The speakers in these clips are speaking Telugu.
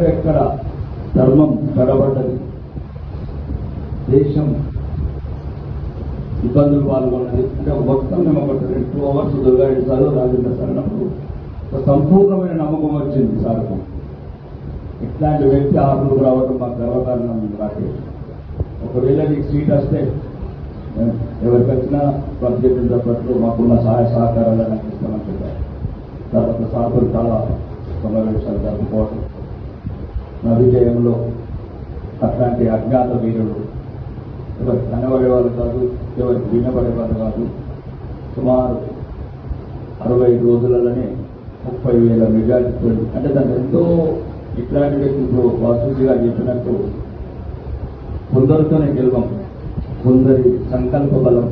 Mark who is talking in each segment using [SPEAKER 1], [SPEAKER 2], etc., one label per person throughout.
[SPEAKER 1] ఎక్కడెక్కడ ధర్మం కడబడ్డది దేశం ఇబ్బందులు పాల్గొన్నది. అంటే మొత్తం మేము ఒక two hours Durga Reddy sir Rajendra sir అన్నప్పుడు. ఒక సంపూర్ణమైన నమ్మకం వచ్చింది సార్కు ఇట్లాంటి వ్యక్తి ఆరులు రావడం మాకు గర్వకారణం రాకేష్ ఒకవేళ నీకు సీట్ వస్తే ఎవరికి వచ్చినా వాళ్ళు తప్పట్లు మాకున్న సహాయ సహకారాలు నాకు ఇస్తామని చెప్పారు. తర్వాత సార్కులు చాలా సమావేశాలు జరుపుకోవడం నా అట్లాంటి అజ్ఞాత వీరుడు. ఎవరికి కనబడేవాళ్ళు కాదు ఎవరికి వినబడేవాళ్ళు కాదు. సుమారు అరవై రోజులలోనే ముప్పై వేల మెజార్టీ అంటే దాన్ని ఎంతో ఇట్లాంటి వ్యక్తులు వాసుకి గారు చెప్పినట్టు కొందరితోనే గెలవం కొందరి సంకల్ప బలం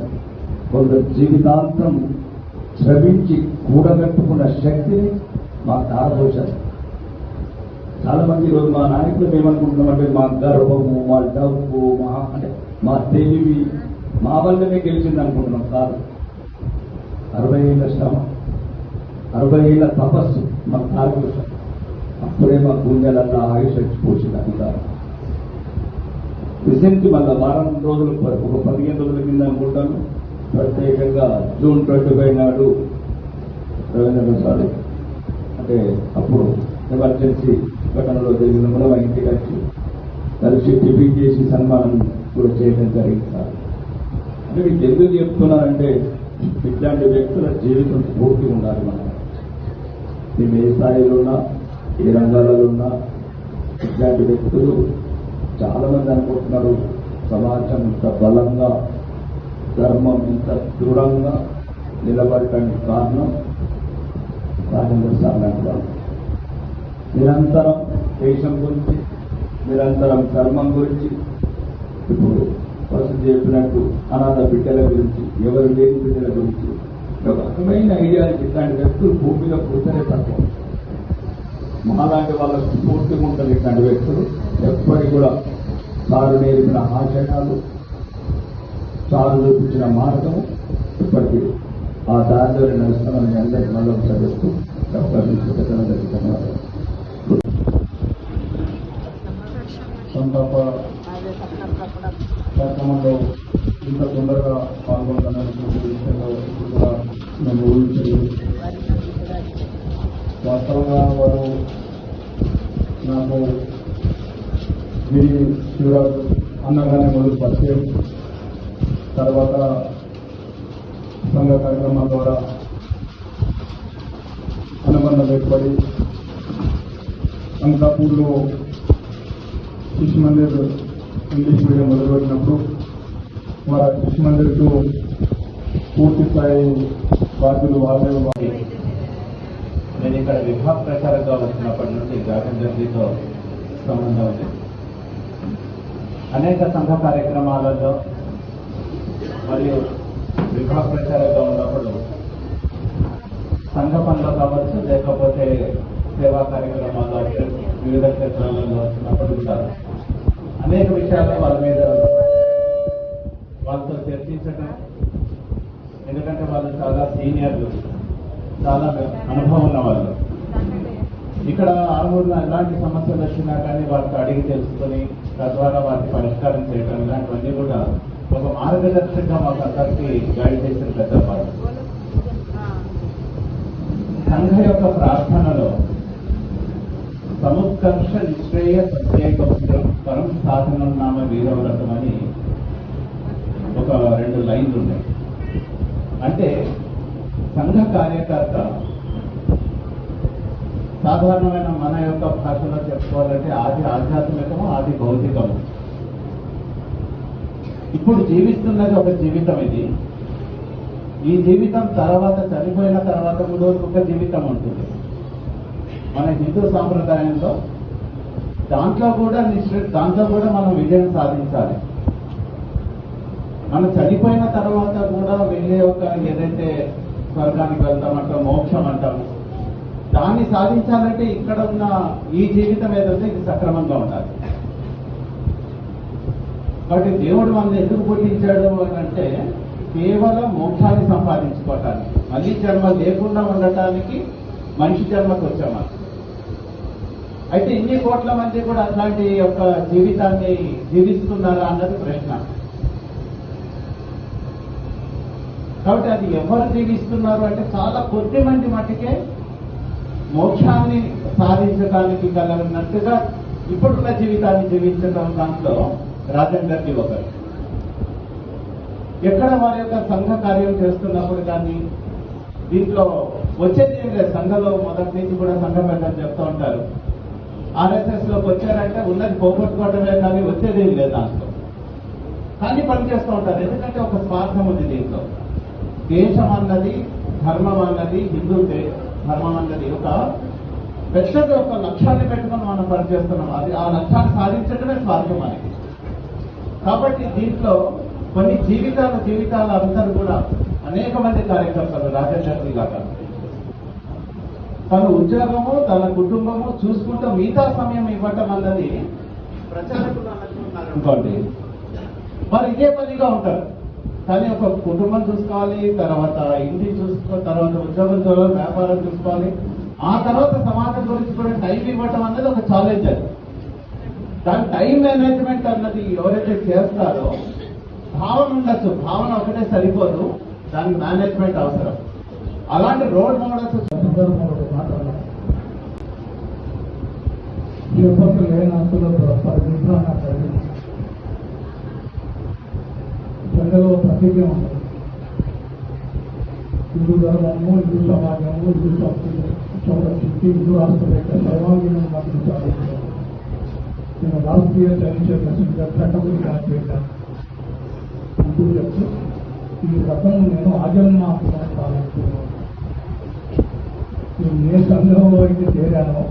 [SPEAKER 1] కొందరు జీవితాంతం శ్రమించి కూడగట్టుకున్న శక్తిని మా తారపోశారు చాలా మంది ఈరోజు మా నాయకులు ఏమనుకుంటున్నామంటే మా గర్వము మా డబ్బు మా అంటే మా తెలివి మా వల్లనే గెలిచింది అనుకుంటున్నాం. కాదు. అరవై ఏళ్ళ శ్రమ అరవై ఏళ్ళ తపస్సు మా తారపోశారు అప్పుడే మా గుండెలల్లా ఆయుష్ వచ్చిపోసింది అధికారం రీసెంట్ మళ్ళీ వారం రోజులు ఒక పదిహేను రోజుల కింద అనుకుంటాను. ప్రత్యేకంగా జూన్ ట్వంటీ ఫైవ్ నాడు రవీంద్ర సార్ అంటే అప్పుడు ఎమర్జెన్సీ పట్టణంలో జరిగిన కూడా మా ఇంటికి వచ్చి కలిసి టిఫిన్ చేసి సన్మానం కూడా చేయడం జరిగింది సార్. అంటే మీకు ఎందుకు చెప్తున్నారంటే ఇట్లాంటి వ్యక్తుల జీవితం పూర్తి ఉండాలి మనం. మేము ఏ స్థాయిలో ఉన్నా ఏ రంగాలలో ఉన్నా ఇట్లాంటి వ్యక్తులు చాలా మంది అనుకుంటున్నారు సమాజం ఇంత బలంగా ధర్మం ఇంత దృఢంగా నిలబడటానికి కారణం రాజేంద్ర సార్ లాంటి నిరంతరం దేశం గురించి నిరంతరం ధర్మం గురించి ఇప్పుడు ఫస్ట్ చెప్పినట్టు అనాథ బిడ్డల గురించి ఎవరు లేని బిడ్డల గురించి ఒక రకమైన ఐడియాలజీ ఇట్లాంటి వ్యక్తులు భూమిలో పుడితేనే తక్కువ. మాలాంటి వాళ్ళకు స్ఫూర్తిగా ఉంటుంది ఇట్లాంటి వ్యక్తులు. ఎప్పటికి కూడా సారు నేర్పిన ఆచరణలు సారు చూపించిన మార్గం ఇప్పటికీ ఆ దారిలో నడుస్తామని అందరికీ మళ్ళీ చదివిస్తూ చెప్పాలి ధన్యవాదాలు.
[SPEAKER 2] సంతాప కార్యక్రమంలో ఇంత తొందరగా పాల్గొంటున్నటువంటి విషయంలో ఇప్పుడు కూడా మేము ఊహించలేదు వాస్తవంగా వారు నాకు గిరి శివరాజు అన్నగానే మొదలు పరిచయం. తర్వాత సంఘ కార్యక్రమాల ద్వారా అనుబంధం ఏర్పడి అంకాపూర్లో శిశు మందిర్ ఇంగ్లీష్ మీడియం మొదలుపెట్టినప్పుడు మరి ఆ శిశు మందిర్కు పూర్తి స్థాయి బాధ్యులు వాళ్ళే వాళ్ళు.
[SPEAKER 3] నేను ఇక్కడ విభాగ ప్రచారంగా వచ్చినప్పటి నుండి గాజంజర్జీతో సంబంధం ఉంది అనేక సంఘ కార్యక్రమాలలో మరియు విభాగ ప్రచారంగా ఉన్నప్పుడు సంఘ పనులు కావచ్చు లేకపోతే సేవా కార్యక్రమాల్లో వివిధ క్షేత్రాలలో వచ్చినప్పుడు కూడా అనేక విషయాలు వాళ్ళ మీద వాళ్ళతో చర్చించటం ఎందుకంటే వాళ్ళు చాలా సీనియర్లు చాలా అనుభవం ఉన్న వాళ్ళు ఇక్కడ ఆరుగురులో ఎలాంటి సమస్యలు వచ్చినా కానీ వాళ్ళకి అడిగి తెలుసుకొని తద్వారా వాటికి పరిష్కారం చేయడం ఇలాంటివన్నీ కూడా ఒక మార్గదర్శకంగా మాకు అందరికీ గైడ్ చేసిన పెద్ద పాట సంఘ యొక్క ప్రార్థనలో సముత్కర్ష నిశ్రేయ ప్రత్యేక పరం సాధనం నామ వీరవ్రతం అని ఒక రెండు లైన్లు ఉన్నాయి అంటే సంఘ కార్యకర్త సాధారణమైన మన యొక్క భాషలో చెప్పుకోవాలంటే ఆది ఆధ్యాత్మికము ఆది భౌతికము. ఇప్పుడు జీవిస్తున్నది ఒక జీవితం ఇది. ఈ జీవితం తర్వాత చనిపోయిన తర్వాత కూడా ఒక జీవితం ఉంటుంది. మన హిందూ సాంప్రదాయంలో దాంట్లో కూడా దాంట్లో కూడా మనం విజయం సాధించాలి. మనం చనిపోయిన తర్వాత కూడా వెళ్ళే ఒక ఏదైతే స్వర్గానికి వెళ్తామంటాం మోక్షం అంటాము దాన్ని సాధించాలంటే ఇక్కడ ఉన్న ఈ జీవితం ఏదైతే ఇది సక్రమంగా ఉండాలి. కాబట్టి దేవుడు మనం ఎందుకు పుట్టించాడు అని అంటే కేవలం మోక్షాన్ని సంపాదించుకోవటానికి. మళ్ళీ జన్మ లేకుండా ఉండటానికి మనిషి జన్మకు వచ్చామా అయితే ఇన్ని కోట్ల మంది కూడా అట్లాంటి యొక్క జీవితాన్ని జీవిస్తున్నారా అన్నది ప్రశ్న. కాబట్టి అది ఎవరు జీవిస్తున్నారు అంటే చాలా కొద్ది మంది మట్టుకే మోక్షాన్ని సాధించడానికి గలనట్టుగా ఇప్పుడున్న జీవితాన్ని జీవించడం దాంట్లో రాజన్ గారికి ఒకరు. ఎక్కడ వారి యొక్క సంఘ కార్యం చేస్తున్నప్పుడు కానీ దీంట్లో వచ్చేది సంఘలో మొదటి నుంచి కూడా సంఘ పెద్దలు చెప్తూ ఉంటారు. ఆర్ఎస్ఎస్లోకి వచ్చారంటే ఉన్నది పోగొట్టుకోవడమే కానీ వచ్చేది ఏం లేదు దాంట్లో. కానీ పనిచేస్తూ ఉంటారు. ఎందుకంటే ఒక స్వార్థం ఉంది దీంట్లో. దేశం అన్నది ధర్మం అన్నది హిందూ ధర్మం అన్నది ఒక పెద్దది ఒక లక్ష్యాన్ని పెట్టుకొని మనం పనిచేస్తున్నాం అది ఆ లక్ష్యాన్ని సాధించడమే స్వార్థం మనకి కాబట్టి దీంట్లో కొన్ని జీవితాల జీవితాల అందరూ కూడా అనేక మంది కార్యకర్తలు రాజశేఖరి లాగా తన ఉద్యోగము తన కుటుంబము చూసుకుంటూ మిగతా సమయం ఇవ్వటం అన్నది ప్రచారకులు అనుకోండి. వారు ఇదే పనిగా ఉంటారు కానీ ఒక కుటుంబం చూసుకోవాలి తర్వాత ఇంటి చూసుకో తర్వాత ఉద్యోగం చూడాలి వ్యాపారం చూసుకోవాలి. ఆ తర్వాత సమాజం గురించి కూడా టైం ఇవ్వటం అన్నది ఒక ఛాలెంజ్ అది దాని టైం మేనేజ్మెంట్ అన్నది ఎవరైతే చేస్తారో భావన ఉండొచ్చు. భావన ఒకటే సరిపోదు. దానికి మేనేజ్మెంట్ అవసరం. అలాంటి రోల్ మోడల్స్
[SPEAKER 2] సందర్భంలో మాట్లాడాలి యువకులు లేనంతలో పరిమితాన్ని కలిగి ప్రజల్లో ప్రతిజ్ఞ ఉంటుంది. హిందూ ధర్మము హిందూ సమాజము హిందూ సంస్కృతి సంరక్షించి హిందూ రాష్ట్రం యొక్క సర్వాంగీణ మద్దతు సాధించారు నేను రాజకీయ చరిత్ర చట్టములు కాకపోయినా అంటూ చెప్తూ ఈ రకం నేను ఆజన్మాత్మను పాలిస్తున్నాను ఏ సంఘంలో అయితే చేరానో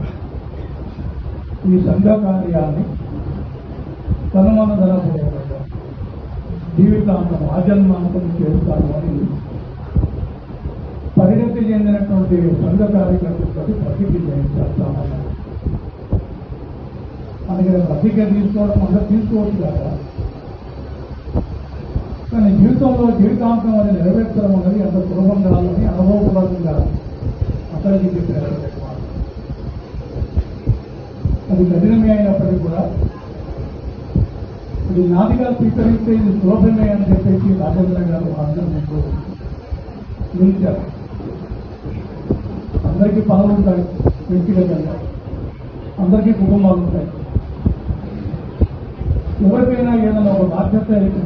[SPEAKER 2] ఈ సంఘ కార్యాన్ని తనుమనదనపూర్వకంగా జీవితాంతం ఆజన్మాంతం చేస్తాను అని పరిణతి చెందినటువంటి సంఘ కార్యకర్తలతో ప్రతిజ్ఞ చేస్తామన్నారు. అందుకని ప్రతిజ్ఞ తీసుకోవడం అంతా తీసుకోవచ్చు కదా. కానీ జీవితంలో జీవితాంతం అనేది నెరవేర్చడం అనేది ఎంత సులభం కాదని అనుభవపూర్వకంగా అతనికి చెప్పారు. అది కఠినమే అయినప్పటికీ కూడా ఇది నాదిగా స్వీకరిస్తే ఇది సులభమే అని చెప్పేసి రాజేంద్ర గారు అందరూ మీకు నిలిచారు. అందరికీ పనులు ఉంటాయి వ్యక్తిగతంగా. అందరికీ కుటుంబాలు ఉంటాయి. ఎవరికైనా ఏదైనా ఒక బాధ్యత అయితే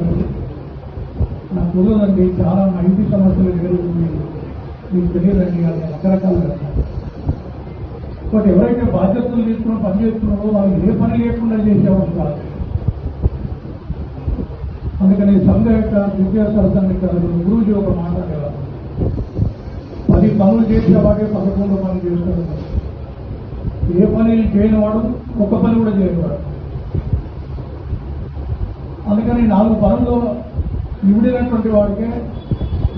[SPEAKER 2] నా తెలియదండి చాలా నా సమస్యలు వేరు మీకు తెలియదండి అది బట్ ఎవరైతే బాధ్యతలు తీసుకున్న పని చేస్తున్నారో వాళ్ళు ఏ పని లేకుండా చేసేవాళ్ళు కాదు. అందుకని సంఘ యొక్క విద్యా సరసంగా గురువుజీ ఒక మాట కదా పది పనులు చేసేవాడే పదకొండు పనులు చేస్తాడు. ఏ పని చేయనివాడు ఒక్క పని కూడా చేయనివాడు. అందుకని నాలుగు పనుల్లో ఇవిడినటువంటి వాడికే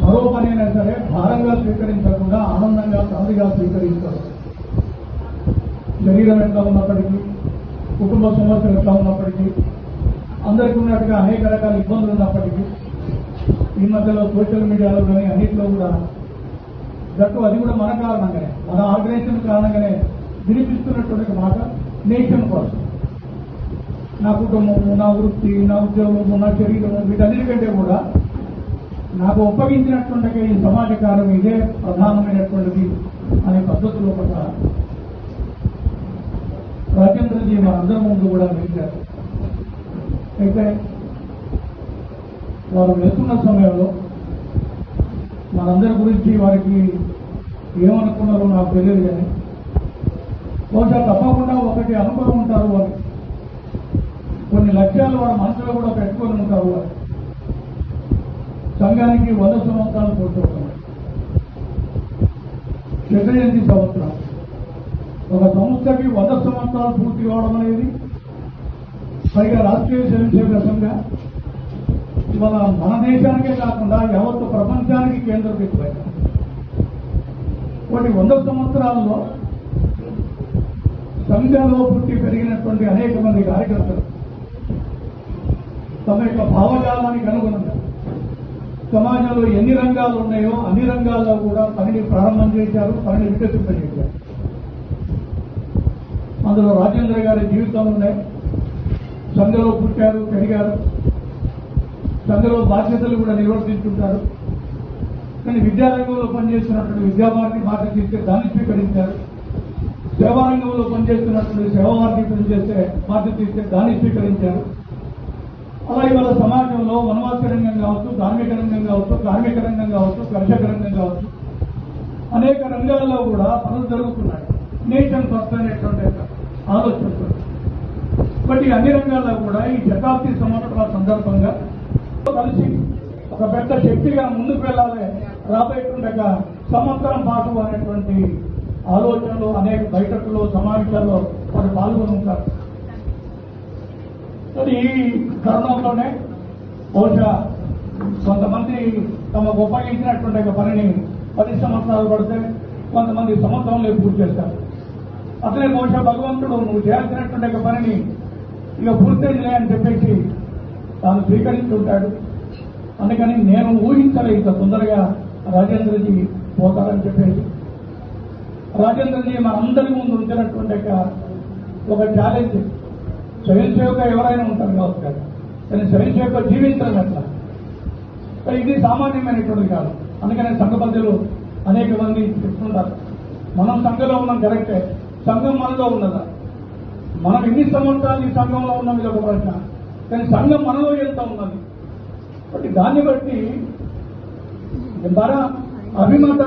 [SPEAKER 2] మరో పని అయినా సరే భారంగా స్వీకరించకుండా ఆనందంగా తమదిగా స్వీకరిస్తారు శరీరం ఎట్లా ఉన్నప్పటికీ కుటుంబ సమస్యలు ఎట్లా ఉన్నప్పటికీ అందరికీ ఉన్నట్టుగా అనేక రకాల ఇబ్బందులు ఉన్నప్పటికీ ఈ మధ్యలో సోషల్ మీడియాలో కానీ అన్నింటిలో కూడా దట్టు అది కూడా మన కారణంగానే మన ఆర్గనైజేషన్ కారణంగానే వినిపిస్తున్నటువంటి మాట నేషన్ కోసం నా కుటుంబము నా వృత్తి నా ఉద్యోగము నా శరీరము వీటన్నిటికంటే కూడా నాకు ఒప్పగించినటువంటి ఈ సమాజ కార్యం ఇదే ప్రధానమైనటువంటిది అనే పద్ధతిలో ఒక రాజేంద్రజీ మనందరి ముందు కూడా నిలిచారు అయితే వారు వెళ్తున్న సమయంలో మనందరి గురించి వారికి ఏమనుకున్నారో నాకు తెలియదు కానీ బహుశా తప్పకుండా ఒకటి అనుభవం ఉంటారు వారు కొన్ని లక్ష్యాలు వారి మనసులో కూడా పెట్టుకొని ఉంటారు వారు సంఘానికి వంద సంవత్సరాలు పూర్తవుతుంది శతజయంతి సంవత్సరం ఒక సంస్థకి వంద సంవత్సరాలు పూర్తి కావడం అనేది పైగా రాష్ట్రీయ స్వయంసేవక సంఘ ఇవాళ మన దేశానికే కాకుండా యావత్ ప్రపంచానికి కేంద్ర బిందువైంది కొన్ని వంద సంవత్సరాల్లో సంఘంలో పుట్టి పెరిగినటువంటి అనేక మంది కార్యకర్తలు తమ యొక్క భావజాలానికి అనుగుణంగా సమాజంలో ఎన్ని రంగాలు ఉన్నాయో అన్ని రంగాల్లో కూడా పనిని ప్రారంభం చేశారు పనిని వికసింపజేశారు. అందులో రాజేంద్ర గారి జీవితం ఉన్నాయి. సంఘలో పుట్టారు పెరిగారు. సంఘలో బాధ్యతలు కూడా నిర్వర్తించుంటారు. కానీ విద్యారంగంలో పనిచేస్తున్నటువంటి విద్యాభారతి మాట తీస్తే దాన్ని స్వీకరించారు. సేవారంగంలో పనిచేస్తున్నటువంటి సేవాభారతి పనిచేస్తే మాట తీస్తే దాన్ని స్వీకరించారు. అలా ఇవాళ సమాజంలో వనవాస రంగం కావచ్చు ధార్మిక రంగం కావచ్చు కార్మిక రంగం కావచ్చు కర్షక రంగం కావచ్చు అనేక రంగాల్లో కూడా పనులు జరుగుతున్నాయి. నేషన్ ఫస్ట్ అనేటువంటి ఆలోచనతో బట్ ఈ అన్ని రంగాల్లో కూడా ఈ శతాబ్ది సంవత్సరాల సందర్భంగా కలిసి ఒక పెద్ద శక్తిగా ముందుకు వెళ్ళాలి రాబోయేటువంటి ఒక సంవత్సరం పాటు అనేటువంటి ఆలోచనలు అనేక బయటకులు సమావేశాల్లో వారు పాల్గొని ఉంటారు మరి ఈ తరుణంలోనే బహుశా కొంతమంది తమకు ఉపయోగించినటువంటి పనిని పది సంవత్సరాలు పడితే కొంతమంది సంవత్సరంలో పూర్తి చేస్తారు. అట్లే బహుశా భగవంతుడు నువ్వు చేయాల్సినటువంటి పనిని ఇక పూర్తయిందిలే అని చెప్పేసి తాను స్వీకరించుంటాడు అందుకని నేను ఊహించలే ఇంత తొందరగా రాజేంద్రజీ పోతారని చెప్పేసి. రాజేంద్రజీ మన అందరి ముందు ఉంచినటువంటి ఒక ఒక ఛాలెంజ్ స్వయం సేవక ఎవరైనా ఉంటారు కావచ్చు కదా. కానీ స్వయం సేవక జీవించడం ఎట్లా? ఇది సామాన్యమైనటువంటిది కాదు. అందుకనే సంఘ పెద్దలు అనేక మంది చెప్తుంటారు. మనం సంఘంలో ఉన్నాం కరెక్టే. సంఘం మనలో ఉన్నదా? మనం ఎన్ని సంవత్సరాలు ఈ సంఘంలో ఉన్నాం ఇది ఒక ప్రశ్న. కానీ సంఘం మనలో ఎంత ఉన్నది? కాబట్టి దాన్ని బట్టి బర అభిమత